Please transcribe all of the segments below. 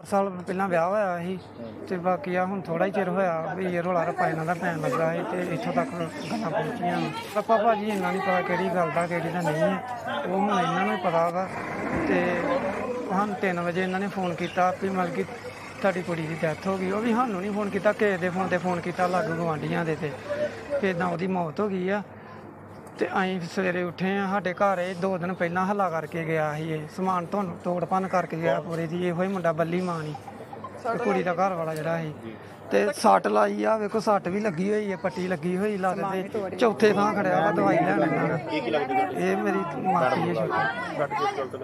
ਸਾਲ ਪਹਿਲਾਂ ਵਿਆਹ ਹੋਇਆ ਸੀ ਤੇ ਬਾਕੀ ਆ ਹੁਣ ਥੋੜਾ ਹੀ ਚਿਰ ਹੋਇਆ ਵੀ ਇਹ ਰੋਲਾ ਰੱਪਾ ਇਹਨਾਂ ਦਾ ਪੈਣ ਲੱਗਾ ਸੀ ਤੇ ਇੱਥੋਂ ਤੱਕ ਗੱਲਾਂ ਪਹੁੰਚੀਆਂ ਪਾਪਾ ਭਾਜੀ ਇਹਨਾਂ ਨਹੀਂ ਪਤਾ ਕਿਹੜੀ ਗੱਲ ਦਾ, ਕਿਹੜੀ ਦਾ ਨਹੀਂ ਹੈ ਉਹ ਹੁਣ ਇਹਨਾਂ ਨੂੰ ਹੀ ਪਤਾ ਵਾ ਤੇ ਹਨ 3 ਵਜੇ ਇਹਨਾਂ ਨੇ ਫੋਨ ਕੀਤਾ ਵੀ ਮਤਲਬ ਕਿ ਤੁਹਾਡੀ ਕੁੜੀ ਦੀ ਡੈਥ ਹੋ ਗਈ। ਉਹ ਵੀ ਸਾਨੂੰ ਨਹੀਂ ਫੋਨ ਕੀਤਾ, ਕਿਸੇ ਦੇ ਫੋਨ ਤੇ ਫੋਨ ਕੀਤਾ ਲਾਗੂ ਗਵਾਂਢੀਆਂ ਦੇ ਤੇ ਕਿ ਇਦਾਂ ਉਹਦੀ ਮੌਤ ਹੋ ਗਈ ਆ। ਤੇ ਅਸੀਂ ਸਵੇਰੇ ਉੱਠੇ ਆ ਸਾਡੇ ਘਰ ਇਹ ਦੋ ਦਿਨ ਪਹਿਲਾਂ ਹੱਲਾ ਕਰਕੇ ਗਿਆ ਸੀ ਇਹ। ਸਮਾਨ ਤੁਹਾਨੂੰ ਤੋੜ ਭੰਨ ਕਰਕੇ ਗਿਆ, ਪੂਰੇ ਦੀ ਇਹੋ ਹੀ ਮੁੰਡਾ ਬੱਲੀ ਮਾਨੀ ਤੇ ਕੁੜੀ ਦਾ ਘਰ ਵਾਲਾ ਜਿਹੜਾ ਸੀ। ਤੇ ਸੱਟ ਲਾਈ ਆ ਵੇਖੋ ਸੱਟ ਵੀ ਲੱਗੀ ਹੋਈ ਹੈ ਪੱਟੀ ਲੱਗੀ ਹੋਈ ਲੱਗ ਤੇ ਚੌਥੇ ਥਾਂ ਖੜਿਆ ਵਾ ਦਵਾਈ ਲੈਣ ਇਹਨਾਂ ਨੇ ਕੀ ਕੀ ਲੱਗਦੀ ਤੁਹਾਡੀ? ਇਹ ਮੇਰੀ ਮਾਸੀ ਹੈ ਤੋਂ?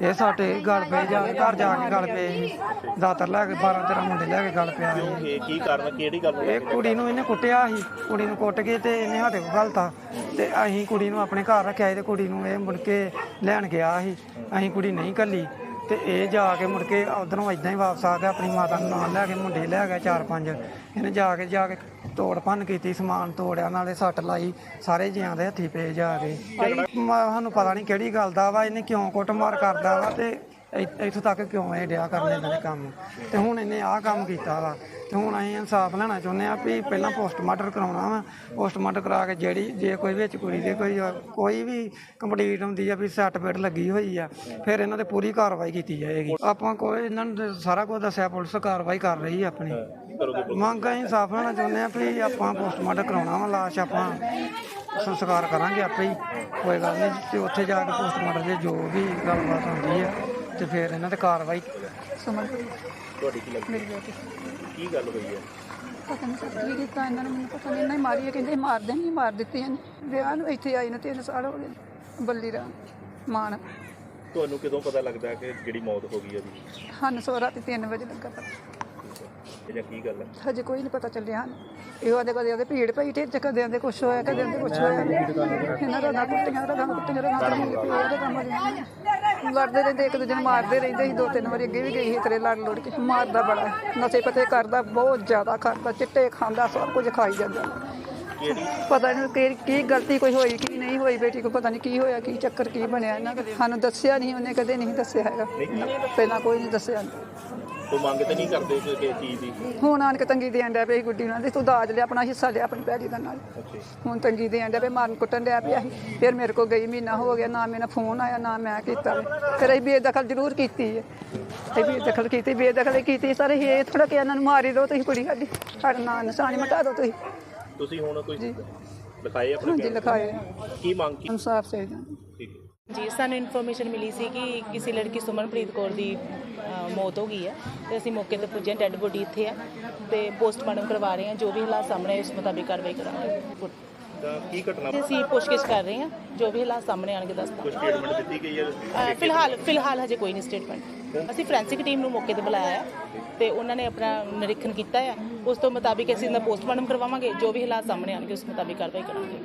ਇਹ ਸਾਡੇ ਗਲ ਪਏ ਜਾ ਘਰ ਜਾ ਕੇ ਗਲ ਪਏ ਸੀ। ਦਾਤਰ ਲੈ ਕੇ 12 13 ਮੁੰਡੇ ਲੈ ਕੇ ਗਲ ਪਿਆ ਸੀ। ਇਹ ਕੀ ਕਾਰਨ ਕਿਹੜੀ ਗੱਲ ਇਹ ਕੁੜੀ ਨੂੰ ਇਹਨੇ ਕੁੱਟਿਆ ਸੀ ਕੁੜੀ ਨੂੰ ਕੁੱਟ ਕੇ ਤੇ ਇਹਨੇ ਸਾਡੇ ਕੋਲ ਘਲਤਾ ਤੇ ਅਸੀਂ ਕੁੜੀ ਨੂੰ ਆਪਣੇ ਘਰ ਰੱਖਿਆ ਸੀ ਤੇ ਕੁੜੀ ਨੂੰ ਇਹ ਮੁੜ ਕੇ ਲੈਣ ਗਿਆ ਸੀ। ਅਸੀਂ ਕੁੜੀ ਨਹੀਂ ਕੱਲੀ। ਤੇ ਇਹ ਜਾ ਕੇ ਮੁੜ ਕੇ ਉਧਰੋਂ ਇਦਾਂ ਹੀ ਵਾਪਸ ਆ ਗਿਆ ਆਪਣੀ ਮਾਤਾ ਨੂੰ ਨਾਲ ਲੈ ਕੇ ਮੁੰਡੇ ਲੈ ਗਿਆ ਚਾਰ ਪੰਜ। ਇਹਨੇ ਜਾ ਕੇ ਜਾ ਕੇ ਤੋੜ ਭੰਨ ਕੀਤੀ ਸਮਾਨ ਤੋੜਿਆ ਨਾਲੇ ਸੱਟ ਲਾਈ ਸਾਰੇ ਜੀਆਂ ਦੇ ਹੱਥੀ ਪਏ ਜਾ ਕੇ। ਮ- ਸਾਨੂੰ ਪਤਾ ਨਹੀਂ ਕਿਹੜੀ ਗੱਲ ਦਾ ਵਾ ਇਹਨੇ ਕਿਉਂ ਕੁੱਟਮਾਰ ਕਰਦਾ ਵਾ ਤੇ ਇ- ਇੱਥੋਂ ਤੱਕ ਕਿਉਂ ਇਹ ਡਿਆ ਕਰਨ ਇਹਨਾਂ ਦੇ ਕੰਮ? ਤੇ ਹੁਣ ਇਹਨੇ ਆਹ ਕੰਮ ਕੀਤਾ ਵਾ। ਤੇ ਹੁਣ ਅਸੀਂ ਇਨਸਾਫ ਲੈਣਾ ਚਾਹੁੰਦੇ ਆ ਵੀ ਪਹਿਲਾਂ ਪੋਸਟਮਾਰਟਮ ਕਰਾਉਣਾ ਵਾ। ਪੋਸਟਮਾਰਟਮ ਕਰਾ ਕੇ ਜਿਹੜੀ ਜੇ ਕੋਈ ਵਿੱਚ ਕੁੜੀ ਦੇ ਕੋਈ ਕੋਈ ਵੀ ਕੰਪਲੀਟ ਹੁੰਦੀ ਆ ਵੀ ਸਰਟੀਫਿਕੇਟ ਲੱਗੀ ਹੋਈ ਆ ਫਿਰ ਇਹਨਾਂ ਤੇ ਪੂਰੀ ਕਾਰਵਾਈ ਕੀਤੀ ਜਾਏਗੀ। ਆਪਾਂ ਕੋਈ ਇਹਨਾਂ ਨੂੰ ਸਾਰਾ ਕੁਝ ਦੱਸਿਆ ਪੁਲਿਸ ਕਾਰਵਾਈ ਕਰ ਰਹੀ ਆ ਆਪਣੀ? ਮੰਗ ਅਸੀਂ ਇਨਸਾਫ ਲੈਣਾ ਚਾਹੁੰਦੇ ਆ ਵੀ ਆਪਾਂ ਪੋਸਟਮਾਰਟਮ ਕਰਾਉਣਾ ਵਾ ਲਾਸ਼ ਆਪਾਂ ਸੰਸਕਾਰ ਕਰਾਂਗੇ ਆਪੇ ਹੀ। ਕੋਈ ਗੱਲ ਨਹੀਂ ਤੇ ਉੱਥੇ ਜਾ ਕੇ ਪੋਸਟਮਾਰਟਮ ਦੇ ਜੋ ਵੀ ਗੱਲਬਾਤ ਹੁੰਦੀ ਹੈ ਤੇ ਫਿਰ ਇਹਨਾਂ ਤੇ ਕਾਰਵਾਈ ਤੁਹਾਡੀ ਕੀ ਲੱਗਦੀ? ਮੇਰੀ ਬੇਟੀ। ਕੀ ਗੱਲ ਹੋਈ ਹੈ? ਪਤਾ ਨਹੀਂ ਸੱਚ ਕੀ ਕੀਤਾ ਇਹਨਾਂ ਨੇ ਮੈਨੂੰ ਪਤਾ ਨਹੀਂ ਇਹਨਾਂ ਹੀ ਮਾਰੀ ਹੈ ਕਹਿੰਦੇ ਮਾਰ ਦੇਣੀ ਮਾਰ ਦਿੱਤੀ ਇਹਨੇ। ਵਿਆਹ ਨੂੰ ਇੱਥੇ ਆਈ ਨੂੰ ਤਿੰਨ ਸਾਲ ਹੋ ਗਏ ਬੱਲੀ ਰਾਮ ਮਾਨ ਤੁਹਾਨੂੰ ਕਦੋਂ ਪਤਾ ਲੱਗਦਾ ਕਿ ਜਿਹੜੀ ਮੌਤ ਹੋ ਗਈ ਉਹਦੀ? ਹਨ ਸੋ ਰਾਤੀ 3 ਵਜੇ ਲੱਗਾ ਪਤਾ। ਇਹ ਜਾਂ ਕੀ ਗੱਲ ਹੈ? ਹਜੇ ਕੋਈ ਨਹੀਂ ਪਤਾ ਚੱਲਿਆ ਹਨ ਇਹੋ ਆਦੇ ਕਦੇ ਆਦੇ ਭੀੜ ਪਈ ਤੇ ਕਦੇ ਆਦੇ ਕੁਛ ਹੋਇਆ ਕਦੇ ਆਦੇ ਕੁਛ ਹੋਇਆ। ਇਹਨਾਂ ਦਾ ਨਾ ਕੁੱਟੀਆਂ ਦਾ ਕੰਮ ਕੁੱਟੀਆਂ ਦਾ ਕੰਮ ਉਹਦੇ ਕੰਮ ਦੇ ਲੜਦੇ ਰਹਿੰਦੇ ਇੱਕ ਦੂਜੇ ਨੂੰ ਮਾਰਦੇ ਰਹਿੰਦੇ ਸੀ ਦੋ ਤਿੰਨ ਵਾਰੀ ਅੱਗੇ ਵੀ ਗਈ ਸੀ ਤੇਰੇ ਲੜ ਲੜ ਕੇ। ਮਾਰਦਾ ਬੜਾ ਨਸ਼ੇ ਪਤੇ ਕਰਦਾ ਬਹੁਤ ਜ਼ਿਆਦਾ ਕਰਦਾ ਚਿੱਟੇ ਖਾਂਦਾ ਸਭ ਕੁਝ ਖਾਈ ਜਾਂਦਾ। ਪਤਾ ਨਹੀਂ ਕਿ ਕੀ ਗਲਤੀ ਕੋਈ ਹੋਈ ਕੀ ਨਹੀਂ ਹੋਈ ਬੇਟੀ ਕੋ ਪਤਾ ਨਹੀਂ ਕੀ ਹੋਇਆ ਕੀ ਚੱਕਰ ਕੀ ਬਣਿਆ। ਇਹਨਾਂ ਸਾਨੂੰ ਦੱਸਿਆ ਨਹੀਂ ਉਹਨੇ ਕਦੇ ਨਹੀਂ ਦੱਸਿਆ ਹੈਗਾ। ਪਹਿਲਾਂ ਕੋਈ ਨਹੀਂ ਦੱਸਿਆ। ਕੋਈ ਮੰਗ ਤੇ ਨਹੀਂ ਕਰਦੇ ਕਿ ਕਿਸੇ ਚੀਜ਼ ਦੀ? ਹੁਣ ਆਣ ਕੇ ਤੰਗੀ ਦੇਣ ਡਿਆ ਪਈ ਗੁੱਡੀ ਨਾਲ ਤੇ ਤੂੰ ਦਾਜ ਲਿਆ ਆਪਣਾ ਹਿੱਸਾ ਲਿਆ ਆਪਣੀ ਭੈੜੀ ਦਾ ਨਾਲ। ਹੁਣ ਤੰਗੀ ਦੇਣ ਡਿਆ ਪਈ ਮਾਰਨ ਕੁੱਟਣ ਡਿਆ ਪਿਆ ਸੀ। ਫਿਰ ਮੇਰੇ ਕੋ ਗਈ ਮਹੀਨਾ ਹੋ ਗਿਆ ਨਾ ਮੇਰਾ ਫੋਨ ਆਇਆ ਨਾ ਮੈਂ ਕੀਤਾ। ਫਿਰ ਅਸੀਂ ਬੇਦਖਲ ਜ਼ਰੂਰ ਕੀਤੀ ਹੈ। ਅਸੀਂ ਬੇਦਖਲ ਕੀਤੀ ਬੇਦਖਲ ਕੀਤੀ। ਸਾਰੇ ਇਹ ਥੋੜਾ ਕਿ ਇਹਨਾਂ ਨੂੰ ਮਾਰੀ ਦਿਓ ਤੁਸੀਂ ਕੁੜੀ ਸਾਡੀ। ਸਾਡਾ ਨਾਂ ਨਿਸ਼ਾਨੀ ਮਿਟਾ ਦਿਓ ਤੁਸੀਂ। ਤੁਸੀਂ ਹੁਣ ਕੋਈ ਲਿਖਾਏ ਆਪਣੇ ਹਾਂਜੀ ਬਿਆਨ? ਲਿਖਾਏ ਕੀ ਮੰਗ ਕੀ ਇਨਸਾਫ ਚਾਹੀਦਾ। ਠੀਕ ਹੈ। ਜੀ ਸਾਨੂੰ ਇਨਫੋਰਮੇਸ਼ਨ ਮਿਲੀ ਸੀ ਕਿ ਕਿਸੇ ਲੜਕੀ ਸੁਮਨਪ੍ਰੀਤ ਕੌਰ ਦੀ ਮੌਤ ਹੋ ਗਈ ਹੈ ਤੇ ਅਸੀਂ ਮੌਕੇ ਤੇ ਪੁੱਜੇ ਡੈੱਡ ਬੋਡੀ ਇੱਥੇ ਆ ਤੇ ਪੋਸਟਮਾਰਟਮ ਕਰਵਾ ਰਹੇ ਹਾਂ ਜੋ ਵੀ ਹਾਲਾਤ ਸਾਹਮਣੇ ਆਏ ਉਸ ਮੁਤਾਬਿਕ ਕਾਰਵਾਈ ਕਰਾਂਗੇ। ਕੀ ਘਟਨਾ ਅਸੀਂ ਪੁੱਛਗਿੱਛ ਕਰ ਰਹੇ ਹਾਂ ਜੋ ਵੀ ਹਾਲਾਤ ਸਾਹਮਣੇ ਆਣਗੇ ਦੱਸਦਾ ਕੋਈ ਸਟੇਟਮੈਂਟ ਦਿੱਤੀ ਗਈ ਹੈ ਫਿਲਹਾਲ ਫਿਲਹਾਲ ਹਜੇ ਕੋਈ ਨਹੀਂ ਸਟੇਟਮੈਂਟ ਅਸੀਂ ਫੋਰੈਂਸਿਕ ਟੀਮ ਨੂੰ ਮੌਕੇ ਤੇ ਬੁਲਾਇਆ ਹੈ ਤੇ ਉਹਨਾਂ ਨੇ ਆਪਣਾ ਨਿਰੀਖਣ ਕੀਤਾ ਹੈ। ਉਸ ਤੋਂ ਮੁਤਾਬਿਕ ਅਸੀਂ ਇਹਦਾ ਪੋਸਟਮਾਰਟਮ ਕਰਵਾਵਾਂਗੇ ਜੋ ਵੀ ਹਾਲਾਤ ਸਾਹਮਣੇ ਆਣਗੇ ਉਸ ਮੁਤਾਬਿਕ ਕਾਰਵਾਈ ਕਰਾਂਗੇ।